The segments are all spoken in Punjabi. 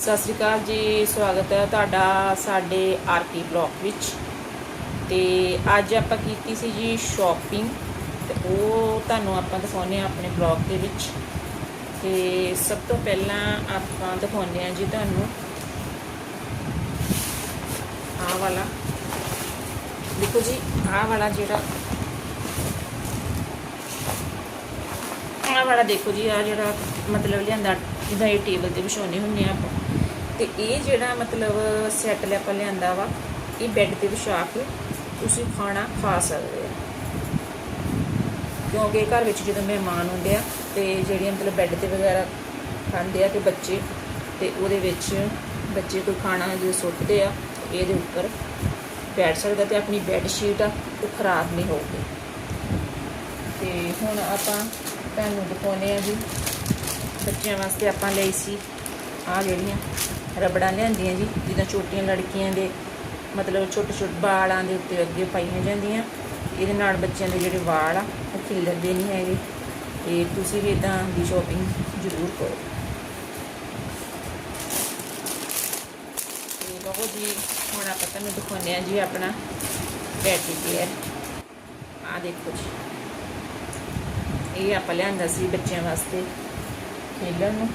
ਸਤਿ ਸ਼੍ਰੀ ਅਕਾਲ ਜੀ, ਸਵਾਗਤ ਹੈ ਤੁਹਾਡਾ ਸਾਡੇ ਆਰਪੀ ਬਲੌਗ ਵਿੱਚ। ਤੇ ਅੱਜ ਆਪਾਂ ਕੀਤੀ ਸੀ ਜੀ ਸ਼ਾਪਿੰਗ ਤੇ ਉਹ ਤੁਹਾਨੂੰ ਆਪਾਂ ਦਿਖਾਉਂਦੇ ਆ ਆਪਣੇ ਬਲੌਗ ਦੇ ਵਿੱਚ। ਤੇ ਸਭ ਤੋਂ ਪਹਿਲਾਂ ਆਪਾਂ ਦਿਖਾਉਂਦੇ ਆ ਜੀ ਤੁਹਾਨੂੰ ਆਹ ਵਾਲਾ। ਦੇਖੋ ਜੀ, ਆਹ ਵਾਲਾ ਜਿਹੜਾ ਆਹ ਵਾਲਾ ਦੇਖੋ ਜੀ ਆ ਜਿਹੜਾ ਮਤਲਬ ਲਿਆਂਦਾ ਜਿਹਦਾ ਇਹ ਟੇਬਲ ਤੇ ਵਿਛਾਉਣੇ ਹੁੰਦੇ ਆ ਆਪਾਂ। ਤੇ ਇਹ ਜਿਹੜਾ ਮਤਲਬ ਸੈੱਟ ਆਪਾਂ ਲਿਆਂਦਾ ਵਾ, ਇਹ ਬੈੱਡ ਤੇ ਵਿਛਾ ਕੇ ਤੁਸੀਂ ਖਾਣਾ ਖਾ ਸਕਦੇ ਆ ਕਿਉਂਕਿ ਘਰ ਵਿੱਚ ਜਦੋਂ ਮਹਿਮਾਨ ਹੁੰਦੇ ਆ ਤੇ ਜਿਹੜੀਆਂ ਮਤਲਬ ਬੈੱਡ ਤੇ ਵਗੈਰਾ ਖਾਂਦੇ ਆ ਤੇ ਬੱਚੇ, ਤੇ ਉਹਦੇ ਵਿੱਚ ਬੱਚੇ ਕੋਈ ਖਾਣਾ ਜੇ ਸੁੱਟਦੇ ਆ, ਇਹਦੇ ਉੱਪਰ ਬੈਠ ਸਕਦਾ ਤੇ ਆਪਣੀ ਬੈੱਡ ਸ਼ੀਟ ਆ, ਉਹ ਖਰਾਬ ਨਹੀਂ ਹੋਊਗੀ। ਤੇ ਹੁਣ ਆਪਾਂ ਤੁਹਾਨੂੰ ਦਿਖਾਉਂਦੇ ਆ ਜੀ, ਬੱਚਿਆਂ ਵਾਸਤੇ ਆਪਾਂ ਲਈ ਸੀ ਆ ਜਿਹੜੀਆਂ ਰਬੜਾਂ ਲਿਆਂਦੀਆਂ ਜੀ, ਜਿੱਦਾਂ ਛੋਟੀਆਂ ਲੜਕੀਆਂ ਦੇ, ਮਤਲਬ ਛੋਟੇ ਛੋਟੇ ਵਾਲਾਂ ਦੇ ਉੱਤੇ ਅੱਗੇ ਪਾਈਆਂ ਜਾਂਦੀਆਂ। ਇਹਦੇ ਨਾਲ ਬੱਚਿਆਂ ਦੇ ਜਿਹੜੇ ਵਾਲ ਆ, ਉਹ ਖਿਲਰਦੇ ਨਹੀਂ ਹੈਗੇ। ਤੇ ਤੁਸੀਂ ਵੀ ਇਦਾਂ ਦੀ ਸ਼ਾਪਿੰਗ ਜ਼ਰੂਰ ਕਰੋ। ਤੇ ਲਓ ਜੀ, ਹੁਣ ਆਪਾਂ ਤੁਹਾਨੂੰ ਦਿਖਾਉਂਦੇ ਆ ਜੀ ਆਪਣਾ ਬੈਟਰੀ ਕੇਅਰ ਆ ਦੇਖੋ ਜੀ। ਇਹ ਆਪਾਂ ਲਿਆਂਦਾ ਸੀ ਬੱਚਿਆਂ ਵਾਸਤੇ ਖੇਲਣ ਨੂੰ।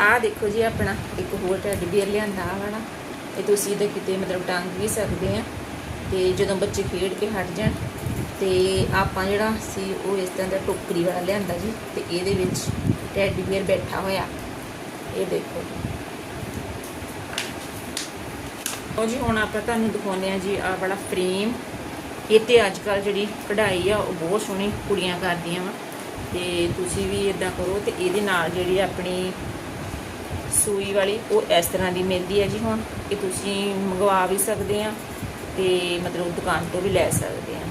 ਆਹ ਦੇਖੋ ਜੀ ਆਪਣਾ, ਇੱਕ ਹੋਰ ਟੈਡੀ ਬੀਅਰ ਲਿਆਂਦਾ ਆ ਵਾਲਾ। ਇਹ ਤੁਸੀਂ ਇਹਦਾ ਕਿਤੇ ਮਤਲਬ ਟੰਗ ਵੀ ਸਕਦੇ ਆ। ਤੇ ਜਦੋਂ ਬੱਚੇ ਖੇਡ ਕੇ ਹਟ ਜਾਣ, ਤੇ ਆਪਾਂ ਜਿਹੜਾ ਸੀ ਉਹ ਇਸ ਤਰ੍ਹਾਂ ਦਾ ਟੋਕਰੀ ਵਾਲਾ ਲਿਆਂਦਾ ਜੀ, ਤੇ ਇਹਦੇ ਵਿੱਚ ਟੈਡੀ ਬੀਅਰ ਬੈਠਾ ਹੋਇਆ। ਇਹ ਦੇਖੋ ਉਹ ਜੀ, ਹੁਣ ਆਪਾਂ ਤੁਹਾਨੂੰ ਦਿਖਾਉਂਦੇ ਆ ਜੀ ਆ ਵਾਲਾ ਫਰੇਮ ਇਹ ਤੇ ਅੱਜ ਕੱਲ ਜਿਹੜੀ ਕਢਾਈ ਆ, ਉਹ ਬਹੁਤ ਸੋਹਣੀ ਕੁੜੀਆਂ ਕਰਦੀਆਂ ਵਾ। ਤੇ ਤੁਸੀਂ ਵੀ ਇਦਾਂ ਕਰੋ, ਤੇ ਇਹਦੇ ਨਾਲ ਜਿਹੜੀ ਆਪਣੀ ਸੂਈ ਵਾਲੀ, ਉਹ ਇਸ ਤਰ੍ਹਾਂ ਦੀ ਮਿਲਦੀ ਹੈ ਜੀ ਹੁਣ ਇਹ ਤੁਸੀਂ ਮੰਗਵਾ ਵੀ ਸਕਦੇ ਆ ਤੇ ਮਤਲਬ ਦੁਕਾਨ ਤੋਂ ਵੀ ਲੈ ਸਕਦੇ ਆ।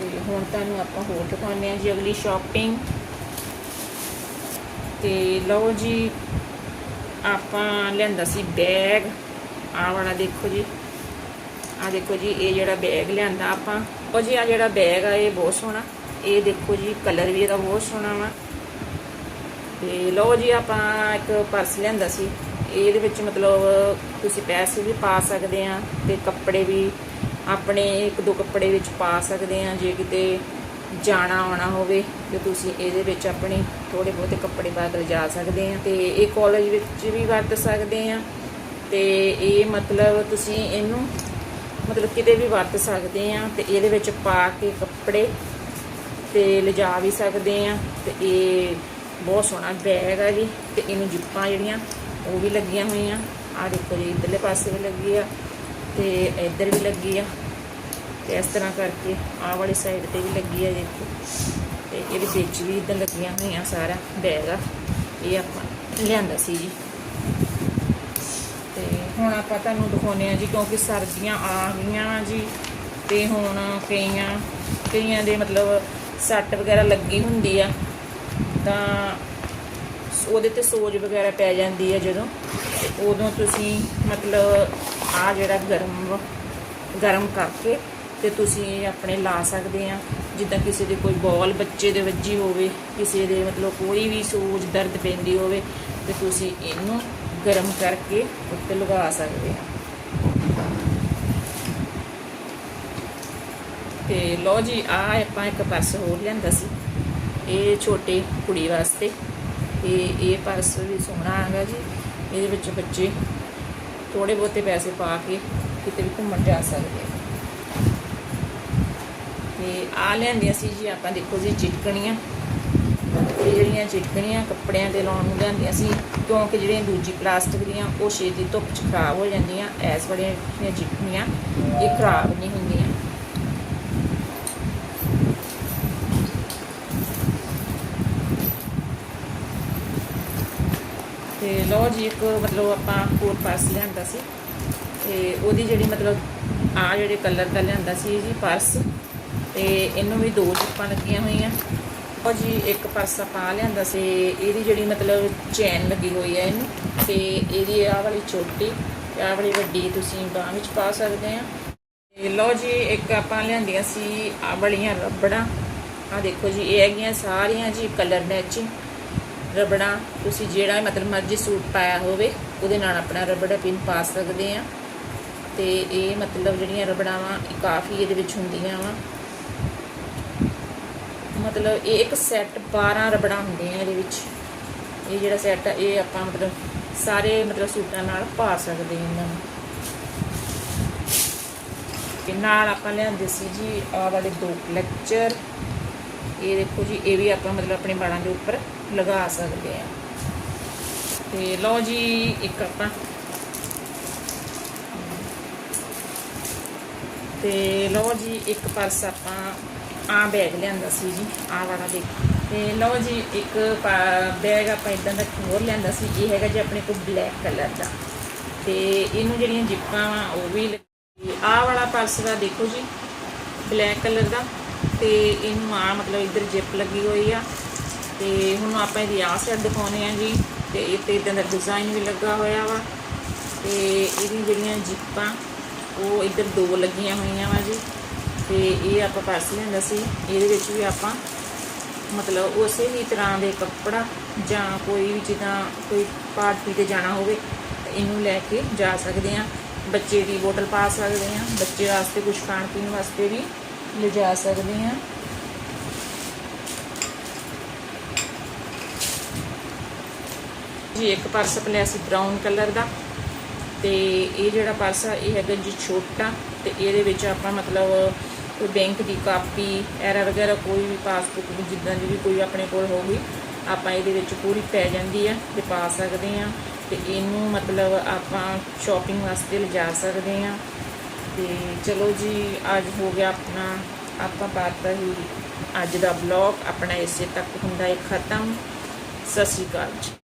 ਤੇ ਹੁਣ ਤੁਹਾਨੂੰ ਆਪਾਂ ਹੋਰ ਦਿਖਾਉਂਦੇ ਆ ਜੀ ਅਗਲੀ ਸ਼ਾਪਿੰਗ ਤੇ ਲਓ ਜੀ, ਆਪਾਂ ਲਿਆਂਦਾ ਸੀ ਬੈਗ ਆ ਵਾਲਾ ਦੇਖੋ ਜੀ। ਆ ਦੇਖੋ ਜੀ, ਇਹ ਜਿਹੜਾ ਬੈਗ ਲਿਆਂਦਾ ਆਪਾਂ। ਉਹ ਜੀ ਆ ਜਿਹੜਾ ਬੈਗ ਆ, ਇਹ ਬਹੁਤ ਸੋਹਣਾ। ਇਹ ਦੇਖੋ ਜੀ ਕਲਰ ਵੀ ਇਹਦਾ ਬਹੁਤ ਸੋਹਣਾ ਵਾ। ਤੇ ਲਓ ਜੀ ਆਪਾਂ ਇੱਕ ਪਰਸ ਲਿਆਂਦਾ ਸੀ। ਇਹਦੇ ਵਿੱਚ ਮਤਲਬ ਤੁਸੀਂ ਪੈਸੇ ਵੀ ਪਾ ਸਕਦੇ ਆ ਤੇ ਕੱਪੜੇ ਵੀ ਆਪਣੇ ਇੱਕ ਦੋ ਕੱਪੜੇ ਵਿੱਚ ਪਾ ਸਕਦੇ ਆ, ਜੇ ਕਿਤੇ ਜਾਣਾ ਆਉਣਾ ਹੋਵੇ ਤੇ ਤੁਸੀਂ ਇਹਦੇ ਵਿੱਚ ਆਪਣੇ ਥੋੜੇ ਬਹੁਤੇ ਕੱਪੜੇ ਪਾ ਜਾ ਸਕਦੇ ਆ ਤੇ ਇਹ ਕਾਲਜ ਵਿੱਚ ਵੀ ਵਰਤ ਸਕਦੇ ਆ ਤੇ ਇਹ ਮਤਲਬ ਤੁਸੀਂ ਇਹਨੂੰ ਮਤਲਬ ਕਿਤੇ ਵੀ ਵਰਤ ਸਕਦੇ ਆ ਤੇ ਇਹਦੇ ਵਿੱਚ ਪਾ ਕੇ ਕੱਪੜੇ ਤੇ ਲਿਜਾ ਵੀ ਸਕਦੇ ਆ ਤੇ ਇਹ ਬਹੁਤ ਸੋਹਣਾ ਬੈਗ ਆ ਜੀ, ਤੇ ਇਹਨੂੰ ਜਿੱਪਾਂ ਜਿਹੜੀਆਂ, ਉਹ ਵੀ ਲੱਗੀਆਂ ਹੋਈਆਂ। ਆ ਦੇਖੋ ਜੀ, ਇਧਰਲੇ ਪਾਸੇ ਵੀ ਲੱਗੀ ਆ, ਤੇ ਇੱਧਰ ਵੀ ਲੱਗੀ ਆ। ਤੇ ਇਸ ਤਰ੍ਹਾਂ ਕਰਕੇ ਆਹ ਵਾਲੀ ਸਾਈਡ ਤੇ ਵੀ ਲੱਗੀ ਆ ਦੇਖੋ ਤੇ ਇਹਦੇ ਵਿੱਚ ਵੀ ਇਧਰ ਲੱਗੀਆਂ ਹੋਈਆਂ ਸਾਰਾ ਬੈਗ ਆ। ਇਹ ਆਪਾਂ ਲਿਆਂਦਾ ਸੀ ਜੀ। ਤੇ ਹੁਣ ਆਪਾਂ ਤੁਹਾਨੂੰ ਦਿਖਾਉਂਦੇ ਆ ਜੀ, ਕਿਉਂਕਿ ਸਰਦੀਆਂ ਆ ਗਈਆਂ ਜੀ, ਤੇ ਹੁਣ ਕਈਆਂ ਕਈਆਂ ਦੇ ਮਤਲਬ ਸੱਟ ਵਗੈਰਾ ਲੱਗੀ ਹੁੰਦੀ ਆ। ਤਾਂ ਉਹਦੇ ਤੇ ਸੋਜ ਵਗੈਰਾ ਪੈ ਜਾਂਦੀ ਹੈ ਜਦੋਂ। ਉਦੋਂ ਤੁਸੀਂ ਮਤਲਬ ਆ ਜਿਹੜਾ ਗਰਮ ਗਰਮ ਕਰਕੇ ਤੇ ਤੁਸੀਂ ਆਪਣੇ ਲਾ ਸਕਦੇ ਆ ਜਿੱਦਾਂ ਕਿਸੇ ਦੇ ਕੋਈ ਬੋਲ ਬੱਚੇ ਦੇ ਵੱਜੀ ਹੋਵੇ, ਕਿਸੇ ਦੇ ਮਤਲਬ ਕੋਈ ਵੀ ਸੋਜ, ਦਰਦ ਪੈਂਦੀ ਹੋਵੇ, ਤੇ ਤੁਸੀਂ ਇਹਨੂੰ ਗਰਮ ਕਰਕੇ ਉੱਤੇ ਲਗਾ ਸਕਦੇ ਆ ਤੇ ਲੋ ਜੀ ਆ ਆਪਾਂ ਇੱਕ ਪਰਸ ਹੋਰ ਲਿਆਂਦਾ ਸੀ। ਇਹ ਛੋਟੇ ਕੁੜੀ ਵਾਸਤੇ। ਤੇ ਇਹ ਪਰਸ ਵੀ ਸੋਹਣਾ ਹੈਗਾ ਜੀ। ਇਹਦੇ ਵਿੱਚ ਬੱਚੇ ਥੋੜੇ ਬਹੁਤੇ ਪੈਸੇ ਪਾ ਕੇ ਕਿਤੇ ਵੀ ਘੁੰਮਣ ਜਾ ਸਕਦੇ ਆ। ਤੇ ਆ ਲਿਆਂਦੀਆਂ ਸੀ ਜੀ, ਆਪਾਂ ਦੇਖੋ ਜੀ, ਚਿਟਕਣੀਆਂ। ਇਹ ਜਿਹੜੀਆਂ ਚਿਟਕਣੀਆਂ ਕੱਪੜਿਆਂ ਤੇ ਲਾਉਣ ਨੂੰ ਲਿਆਂਦੀਆਂ ਸੀ, ਕਿਉਂਕਿ ਜਿਹੜੀਆਂ ਦੂਜੀ ਪਲਾਸਟਿਕ ਦੀਆਂ, ਉਹ ਛੇਤੀ ਧੁੱਪ 'ਚ ਖਰਾਬ ਹੋ ਜਾਂਦੀਆਂ। ਐਸ ਵਾਲੀਆਂ ਜਿਹੜੀਆਂ ਚਿਟਕਣੀਆਂ, ਇਹ ਖਰਾਬ ਨਹੀਂ ਹੁੰਦੀਆਂ। ਤੇ ਲਓ ਜੀ, ਇੱਕ ਮਤਲਬ ਆਪਾਂ ਹੋਰ ਪਰਸ ਲਿਆਂਦਾ ਸੀ। ਤੇ ਉਹਦੀ ਜਿਹੜੀ ਮਤਲਬ ਆ ਜਿਹੜੇ ਕਲਰ ਦਾ ਲਿਆਂਦਾ ਸੀ ਜੀ ਪਰਸ ਤੇ ਇਹਨੂੰ ਵੀ ਦੋ ਚਿੱਪਾਂ ਲੱਗੀਆਂ ਹੋਈਆਂ। ਉਹ ਜੀ, ਇੱਕ ਪਰਸ ਆਪਾਂ ਲਿਆਂਦਾ ਸੀ। ਇਹਦੀ ਜਿਹੜੀ ਮਤਲਬ ਚੈਨ ਲੱਗੀ ਹੋਈ ਹੈ ਇਹਨੂੰ। ਤੇ ਇਹਦੀ ਆਹ ਵਾਲੀ ਛੋਟੀ ਤੇ ਆਹ ਵਾਲੀ ਵੱਡੀ ਤੁਸੀਂ ਬਾਹਾਂ ਵਿੱਚ ਪਾ ਸਕਦੇ ਆ। ਤੇ ਲਓ ਜੀ, ਇੱਕ ਆਪਾਂ ਲਿਆਂਦੀਆਂ ਸੀ ਆਹ ਵਾਲੀਆਂ ਰਬੜਾਂ। ਆ ਦੇਖੋ ਜੀ, ਇਹ ਹੈਗੀਆਂ ਸਾਰੀਆਂ ਜੀ ਕਲਰ ਮੈਚਿੰਗ ਰਬੜਾਂ ਤੁਸੀਂ ਜਿਹੜਾ ਮਤਲਬ ਮਰਜ਼ੀ ਸੂਟ ਪਾਇਆ ਹੋਵੇ, ਉਹਦੇ ਨਾਲ ਆਪਣਾ ਰਬੜ ਪਿੰਨ ਪਾ ਸਕਦੇ ਆ ਤੇ ਇਹ ਮਤਲਬ ਜਿਹੜੀਆਂ ਰਬੜਾਂ ਵਾ ਇਹ ਕਾਫੀ ਇਹਦੇ ਵਿੱਚ ਹੁੰਦੀਆਂ ਵਾ। ਮਤਲਬ ਇਹ ਇੱਕ ਸੈੱਟ 12 ਰਬੜਾਂ ਹੁੰਦੀਆਂ ਇਹਦੇ ਵਿੱਚ। ਇਹ ਜਿਹੜਾ ਸੈੱਟ ਆ, ਇਹ ਆਪਾਂ ਮਤਲਬ ਸਾਰੇ ਮਤਲਬ ਸੂਟਾਂ ਨਾਲ ਪਾ ਸਕਦੇ ਇਹਨਾਂ ਨੂੰ। ਤੇ ਨਾਲ ਆਪਾਂ ਲਿਆਂਦੇ ਸੀ ਜੀ ਆ ਵਾਲੇ ਦੋ ਕਲਚਰ ਇਹ ਦੇਖੋ ਜੀ, ਇਹ ਵੀ ਆਪਾਂ ਮਤਲਬ ਆਪਣੇ ਬਾਲਾਂ ਦੇ ਉੱਪਰ ਲਗਾ ਸਕਦੇ ਆ ਤੇ ਲਓ ਜੀ, ਇੱਕ ਆਪਾਂ। ਤੇ ਲਓ ਜੀ, ਇੱਕ ਪਰਸ ਆਪਾਂ ਆ ਬੈਗ ਲਿਆਂਦਾ ਸੀ ਜੀ ਆ ਵਾਲਾ ਦੇਖ। ਤੇ ਲਓ ਜੀ, ਇੱਕ ਬੈਗ ਆਪਾਂ ਇਦਾਂ ਦਾ ਹੋਰ ਲਿਆਂਦਾ ਸੀ, ਇਹ ਹੈਗਾ ਜੀ ਆਪਣੇ ਕੋਲ ਬਲੈਕ ਕਲਰ ਦਾ। ਤੇ ਇਹਨੂੰ ਜਿਹੜੀਆਂ ਜਿੱਪਾਂ ਵਾ, ਉਹ ਵੀ ਆ ਵਾਲਾ ਪਰਸ ਦਾ ਦੇਖੋ ਜੀ ਬਲੈਕ ਕਲਰ ਦਾ। ਤੇ ਇਹਨੂੰ ਆ ਮਤਲਬ ਇੱਧਰ ਜਿਪ ਲੱਗੀ ਹੋਈ ਆ। ਤੇ ਹੁਣ ਆਪਾਂ ਇਹਦੀ ਆਹ ਸਾਈਡ ਦਿਖਾਉਣੇ ਆ ਜੀ। ਤੇ ਇਹ ਤੇ ਇਦਾਂ ਦਾ ਡਿਜ਼ਾਈਨ ਵੀ ਲੱਗਾ ਹੋਇਆ ਵਾ। ਤੇ ਇਹਦੀ ਜਿਹੜੀਆਂ ਜਿੱਪਾਂ, ਉਹ ਇੱਧਰ ਦੋ ਲੱਗੀਆਂ ਹੋਈਆਂ ਵਾ ਜੀ। ਤੇ ਇਹ ਆਪਾਂ ਪਰਸ ਲੈਂਦਾ ਸੀ। ਇਹਦੇ ਵਿੱਚ ਵੀ ਆਪਾਂ ਮਤਲਬ ਉਸੇ ਹੀ ਤਰ੍ਹਾਂ ਦੇ ਕੱਪੜਾ ਜਾਂ ਕੋਈ ਵੀ ਜਿੱਦਾਂ ਕੋਈ ਪਾਰਟੀ ਤੇ ਜਾਣਾ ਹੋਵੇ, ਇਹਨੂੰ ਲੈ ਕੇ ਜਾ ਸਕਦੇ ਆ ਬੱਚੇ ਦੀ ਬੋਟਲ ਪਾ ਸਕਦੇ ਆ ਬੱਚੇ ਵਾਸਤੇ ਕੁਝ ਖਾਣ ਪੀਣ ਵਾਸਤੇ ਵੀ ਲਿਜਾ ਸਕਦੇ ਹਾਂ। ਜੀ, ਇੱਕ ਪਰਸ ਲਿਆ ਸੀ ਬ੍ਰਾਊਨ ਕਲਰ ਦਾ ਤੇ ਇਹ ਜਿਹੜਾ ਪਰਸ ਆ, ਇਹ ਹੈਗਾ ਜੀ ਛੋਟਾ ਤੇ ਇਹਦੇ ਵਿੱਚ ਆਪਾਂ ਮਤਲਬ ਕੋਈ ਬੈਂਕ ਦੀ ਕਾਪੀ, ਐਰਾ ਵਗੈਰਾ ਕੋਈ ਵੀ ਪਾਸਬੁੱਕ ਵੀ ਜਿੱਦਾਂ ਦੀ ਵੀ ਕੋਈ ਆਪਣੇ ਕੋਲ ਹੋਊਗੀ, ਆਪਾਂ ਇਹਦੇ ਵਿੱਚ ਪੂਰੀ ਪੈ ਜਾਂਦੀ ਆ ਤੇ ਪਾ ਸਕਦੇ ਆ ਤੇ ਇਹਨੂੰ ਮਤਲਬ ਆਪਾਂ ਸ਼ਾਪਿੰਗ ਵਾਸਤੇ ਲਿਜਾ ਸਕਦੇ ਆ ਤੇ ਚਲੋ ਜੀ, ਅੱਜ ਹੋ ਗਿਆ ਆਪਣਾ, ਆਪਾਂ ਬਾਤ ਹੀ ਅੱਜ ਦਾ ਬਲੌਗ ਆਪਣਾ ਇਸੇ ਤੱਕ ਹੁੰਦਾ ਹੈ, ਖਤਮ। ਸਤਿ ਸ਼੍ਰੀ ਅਕਾਲ ਜੀ।